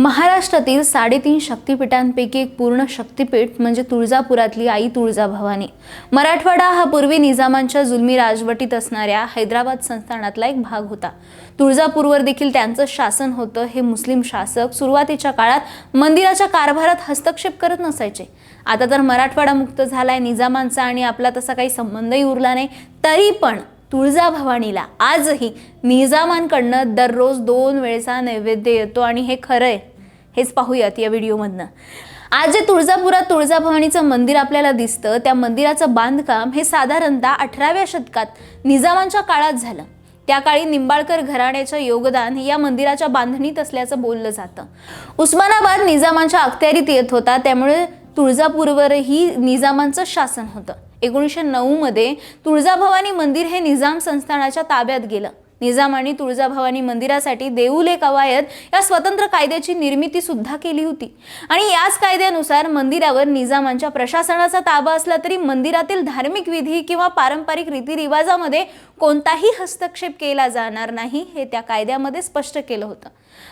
महाराष्ट्रातील साडेतीन शक्तिपीठांपैकी एक पूर्ण शक्तिपीठ म्हणजे तुळजापुरातली आई तुळजाभवानी. मराठवाडा हा पूर्वी निजामांच्या जुलमी राजवटीत असणाऱ्या हैदराबाद संस्थानातला एक भाग होता. तुळजापूरवर देखील त्यांचं शासन होतं हे मुस्लिम शासक सुरुवातीच्या काळात मंदिराच्या कारभारात हस्तक्षेप करत नसायचे. आता तर मराठवाडा मुक्त झालाय निजामांचा आणि आपला तसा काही संबंधही उरला नाही. तरी पण तुळजाभवानीला आजही निजामांकडनं दररोज दोन वेळेचा नैवेद्य येतो आणि हे खरं आहे हेच पाहूयात या व्हिडिओमधनं. आज जे तुळजापुरात तुळजाभवानीचं मंदिर आपल्याला दिसतं त्या मंदिराचं बांधकाम हे साधारणतः अठराव्या शतकात निजामांच्या काळात झालं. त्या काळी निंबाळकर घराण्याचं योगदान या मंदिराच्या बांधणीत असल्याचं बोललं जातं. उस्मानाबाद निजामांच्या अखत्यारीत येत होता त्यामुळे तुळजापूरवरही निजामांचं शासन होतं. एकोणीसशे नऊमध्ये तुळजाभवानी मंदिर हे निजाम संस्थानाच्या ताब्यात गेलं. निजाम आणि तुळजाभवानी मंदिरासाठी देऊले कवायत या स्वतंत्र कायद्याची निर्मिती सुद्धा केली होती. आणि याच कायद्यानुसार मंदिरावर निजामांच्या प्रशासनाचा ताबा असला तरी मंदिरातील धार्मिक विधी किंवा पारंपरिक रीतिरिवाजामध्ये कोणताही हस्तक्षेप केला जाणार नाही हे त्या कायद्यामध्ये स्पष्ट केलं होतं.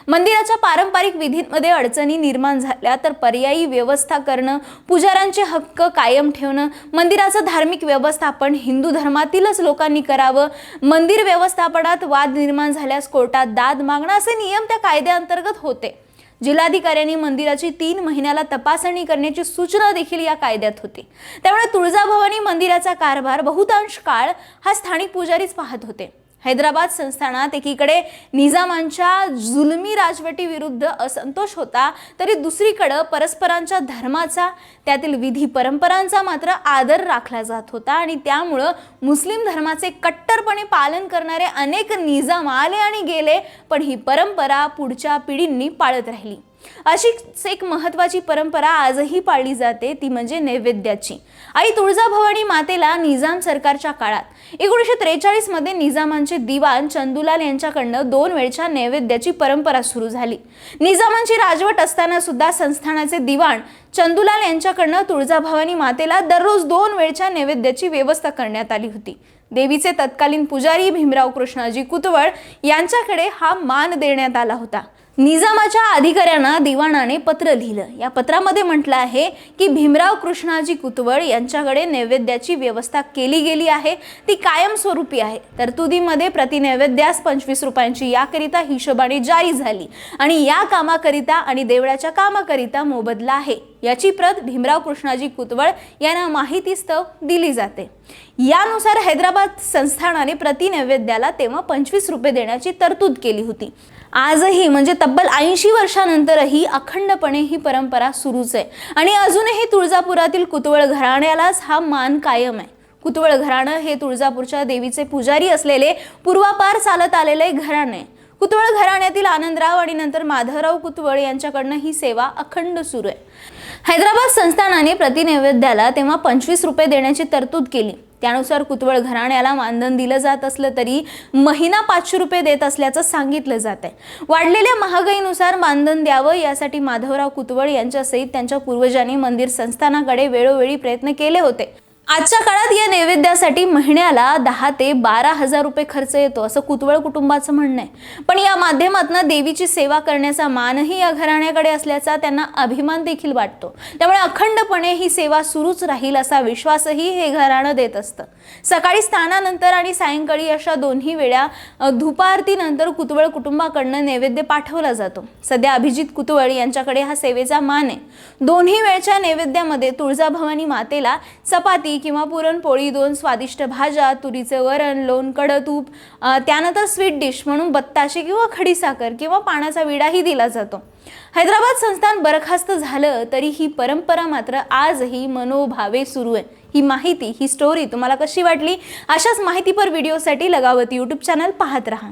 मंदिराच्या पारंपरिक विधींमध्ये अडचणी निर्माण झाल्या तर पर्यायी व्यवस्था करणं पुजाऱ्यांचे हक्क कायम ठेवणं मंदिराचं धार्मिक व्यवस्थापन हिंदू धर्मातीलच लोकांनी करावं मंदिर व्यवस्थापनात वाद निर्माण झाल्यास कोर्टात दाद मागणं असे नियम त्या कायद्याअंतर्गत होते. जिल्हाधिकाऱ्यांनी मंदिराची तीन महिन्याला तपासणी करण्याची सूचना देखील या कायद्यात होती. त्यामुळे तुळजाभवानी मंदिराचा कारभार बहुतांश काळ हा स्थानिक पुजारीच पाहत होते. हैदराबाद संस्थानात एकीकडे निजामांच्या जुलमी राजवटीविरुद्ध असंतोष होता तरी दुसरीकडं परस्परांच्या धर्माचा त्यातील विधी परंपरांचा मात्र आदर राखला जात होता आणि त्यामुळं मुस्लिम धर्माचे कट्टरपणे पालन करणारे अनेक निजाम आले आणि गेले पण ही परंपरा पुढच्या पिढींनी पाळत राहिली. अशीच एक महत्वाची परंपरा आजही पाळली जाते ती म्हणजे नैवेद्याची. आई तुळजाभवानी मातेला निजाम सरकारच्या काळात एकोणीसशे त्रेचाळीसमध्ये निजामांचे दिवाण चंदुलाल यांच्याकडनं दोन वेळच्या नैवेद्याची परंपरा सुरू झाली. निजामांची राजवट असताना सुद्धा संस्थानाचे दिवाण चंदुलाल यांच्याकडनं तुळजाभवानी मातेला दररोज दोन वेळच्या नैवेद्याची व्यवस्था करण्यात आली होती. देवीचे तत्कालीन पुजारी भीमराव कृष्णाजी कुतवळ यांच्याकडे हा मान देण्यात आला होता. निजामाच्या अधिकाऱ्यांना दिवाणाने पत्र लिहिलं. या पत्रामध्ये म्हटलं आहे की भीमराव कृष्णाजी कुतवळ यांच्याकडे नैवेद्याची व्यवस्था केली गेली आहे. ती कायमस्वरूपी आहे. तरतुदीमध्ये प्रतिनैवेद्यास पंचवीस रुपयांची याकरिता हिशोबाने जारी झाली आणि या कामाकरिता आणि देवळाच्या कामाकरिता मोबदला आहे. याची प्रत भीमराव कृष्णाजी कुतवळ यांना माहितीस्तव दिली जाते. यानुसार हैदराबाद संस्थानाने प्रतिनैवेद्याला तेव्हा पंचवीस रुपये देण्याची तरतूद केली होती. आजही म्हणजे तब्बल ऐंशी वर्षानंतरही अखंडपणे ही परंपरा सुरूच आहे. आणि अजूनही तुळजापुरातील कुतवळ घराण्यालाच हा मान कायम आहे. कुतवळ घराणं हे तुळजापूरच्या देवीचे पुजारी असलेले पूर्वापार चालत आलेले घराणे. आहे. कुतवळ घराण्यातील आनंदराव आणि नंतर माधवराव कुतवळ यांच्याकडनं ही सेवा अखंड सुरू आहे. हैदराबाद संस्थानाने प्रतिनैवेद्याला तेव्हा पंचवीस रुपये देण्याची तरतूद केली. त्यानुसार कुतवळ घराण्याला मानधन दिलं जात असलं तरी महिना पाचशे रुपये देत असल्याचं सांगितलं जात आहे. वाढलेल्या महागाईनुसार मानधन द्यावं यासाठी माधवराव कुतवळ यांच्यासहित त्यांच्या पूर्वजांनी मंदिर संस्थानाकडे वेळोवेळी प्रयत्न केले होते. आजच्या काळात या नैवेद्यासाठी महिन्याला दहा ते बारा हजार रुपये खर्च येतो असं कुतवळ कुटुंबाचं म्हणणं आहे. पण या माध्यमातून देवीची सेवा करण्याचा मानही या घराण्याकडे असल्याचा त्यांना अभिमान देखील वाटतो. त्यामुळे अखंडपणे ही सेवा सुरूच राहील असा विश्वासही हे घराणं देत असतं. सकाळी स्नानानंतर आणि सायंकाळी अशा दोन्ही वेळा धुपारतीनंतर कुतवळ कुटुंबाकडनं नैवेद्य पाठवला जातो. सध्या अभिजित कुतवळ यांच्याकडे हा सेवेचा मान आहे. दोन्ही वेळच्या नैवेद्यामध्ये तुळजाभवानी मातेला चपाती किंवा पुरणपोळी दोन स्वादिष्ट भाज्या तुरीचे वरण लोण तूप त्यानंतर स्वीट डिश म्हणून बत्ताशे किंवा खडीसाखर किंवा पाण्याचा विडाही दिला जातो. हैदराबाद संस्थान बरखास्त झालं तरी ही परंपरा मात्र आजही मनोभावे सुरू आहे. ही माहिती ही स्टोरी तुम्हाला कशी वाटली? अशाच माहितीपर व्हिडिओसाठी लगावती यूट्यूब चॅनल पाहत राहा.